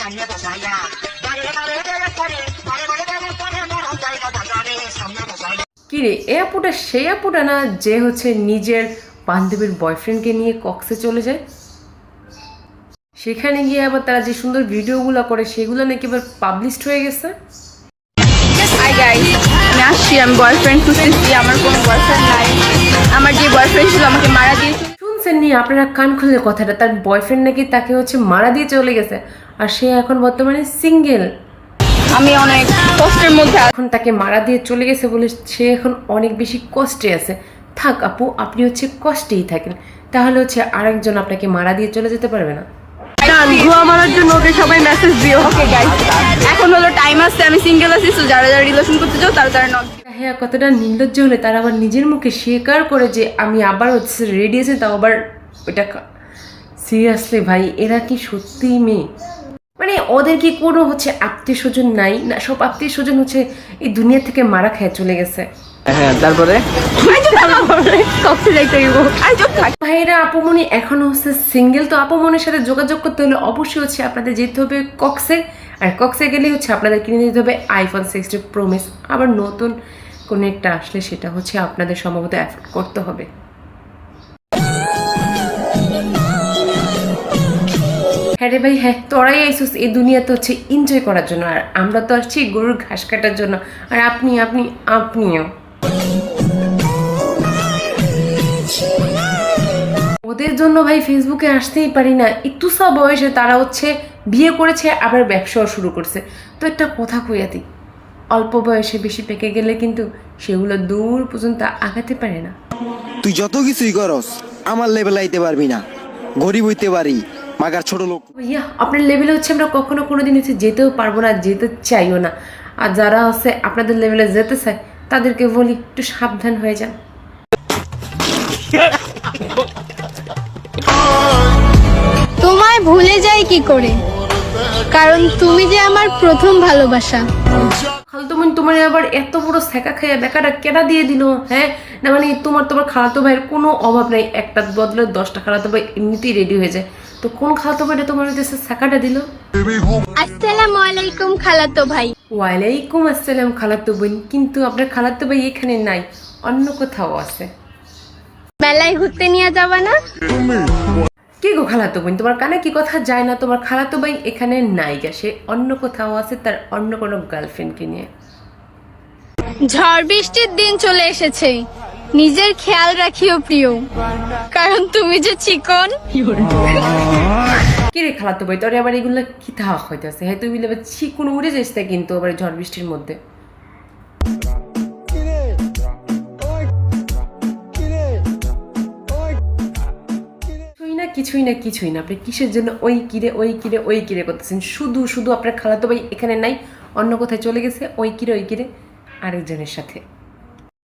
সামনে বসাইয়া বারে বারে বেড়ে করে বারে বারে বেড়ে করে মরণ জায়গা বাজারে সামনে বসাইয়া। কি এ আপুটা সেই আপুটা না যে হচ্ছে নিজের বান্ধবীর বয়ফ্রেন্ডকে নিয়ে কক্সে চলে যায়? সেখানে গিয়ে আবার তারা যে সুন্দর ভিডিওগুলো করে সেগুলো নাকি এবার পাবলিশড হয়ে গেছে? হাই গাইস আমি আসছি আমি বয়ফ্রেন্ড খুঁজতেছি আমার কোনো বয়ফ্রেন্ড নাই। আমার যে বয়ফ্রেন্ড ছিল আমাকে মারা দিয়েছে। শুনছেন নি আপনারা কান খুলে কথাটা তার বয়ফ্রেন্ড নাকি তাকে হচ্ছে মারা দিয়ে চলে গেছে আর সে এখন বর্তমানে সিঙ্গেল আমি অনেক কষ্টের মধ্যে এখন তাকে মারা দিয়ে চলে গেছে বলে সে এখন অনেক বেশি কষ্টে আছে। থাক আপু আপনি হচ্ছে কষ্টেই থাকেন তাহলে হচ্ছে আরেকজন আপনাকে মারা দিয়ে চলে যেতে পারবে না। মারার জন্য ওকে সবাই মেসেজ দিও। ওকে গাইস এখন হলো টাইম আসছে আমি সিঙ্গেল আছি তো যারা যারা রিলেশন করতে চাও তারা তারা নক হ্যাঁ কতটা নির্লজ্জ হলে তারা আবার নিজের মুখে স্বীকার করে যে আমি আবার হচ্ছে রেডি আছি তাও আবার ওইটা সিরিয়াসলি ভাই এরা কি সত্যিই মেয়ে? মানে ওদের কি কোনো হচ্ছে আত্মীয় স্বজন নাই? না সব আত্মীয় স্বজন হচ্ছে এই দুনিয়া থেকে মারা খেয়ে চলে গেছে। হ্যাঁ তারপরে? ভাইয়েরা আপুমনি এখনও হচ্ছে সিঙ্গেল তো আপুমনির সাথে যোগাযোগ করতে হলে অবশ্যই হচ্ছে আপনাদের যেতে হবে কক্সে। আর কক্সে গেলে হচ্ছে আপনাদের কিনে দিতে হবে আইফোন সিক্সটি প্রোমিস আবার নতুন কোনো একটা আসলে সেটা হচ্ছে আপনাদের সম্ভবত অ্যাফোর্ড করতে হবে। হ্যাঁ রে ভাই হ্যাঁ তোরাই আইসুস, এই দুনিয়াতে হচ্ছে এনজয় করার জন্য, আর আমরা তো আসছি গরুর ঘাস কাটার জন্য, আর আপনি আপনি, আপনিও। ওদের জন্য ভাই ফেসবুকে আসতেই পারি না, একটু সব বয়সে তারা হচ্ছে বিয়ে করেছে, আবার ব্যবসাও শুরু করছে। তো একটা কথা কইয়া দিই অল্প বয়সে বেশি পেকে গেলে কিন্তু সেগুলো দূর পর্যন্ত আগাতে পারে না। তুই যত কিছুই করস আমার লেভেল আইতে পারবি না। গরিব হইতে পারি মাগার ছোট লোক। ভাইয়া আপনার লেভেলে হচ্ছে আমরা কখনো কোনো দিন হচ্ছে যেতেও পারব না যেতে চাইও না। আর যারা হচ্ছে আপনাদের লেভেলে যেতে চায় তাদেরকে বলি একটু সাবধান হয়ে যান। তোমায় ভুলে যাই কি করে? কারণ তুমি যে আমার প্রথম ভালোবাসা। তোমার আবার এত বড় সেকা খাইয়া কেটা দিয়ে দিল হ্যাঁ? না মানে তোমার তোমার খালাতো ভাইয়ের কোনো অভাব নাই একটা বদলে দশটা খালাতো ভাই এমনিতেই রেডি হয়ে যায়। তো কোন খালাতো ভাইটা তোমার কাছে সেকাটা দিল? আসসালামু আলাইকুম খালাতো ভাই। ওয়ালাইকুম আসসালাম খালাতো বোন কিন্তু আপনার খালাতো ভাই এখানে নাই অন্য কোথাও আছে। মেলায় ঘুরতে নিয়ে যাবা না? কি গো খালাতো বোন? তোমার কানে কি কথা যায় না? তোমার খালাতো ভাই এখানে নাই গা। সে অন্য কোথাও আছে তার অন্য কোনো গার্লফ্রেন্ডকে নিয়ে। ঝড় বৃষ্টির দিন চলে এসেছে। নিজের খেয়াল রাখিও প্রিয়। কারণ তুমি যে চিকন। কি রে খালাতো ভাই তোর আবার এগুলো কি থাক হইতেছে? হ্যাঁ তুই বলে ছি কোনো উড়ে যাইস না কিন্তু আবার ঝড় বৃষ্টির মধ্যে। কিছুই না কিছুই না। আপনি কিসের জন্য ওই কিরে ওই কিরে ওই কিরে করতেছেন? শুধু শুধু আপনার খালাতো ভাই এখানে নাই, অন্য কোথায় চলে গেছে? ওই কিরে ওই কিরে আরেকজনের সাথে।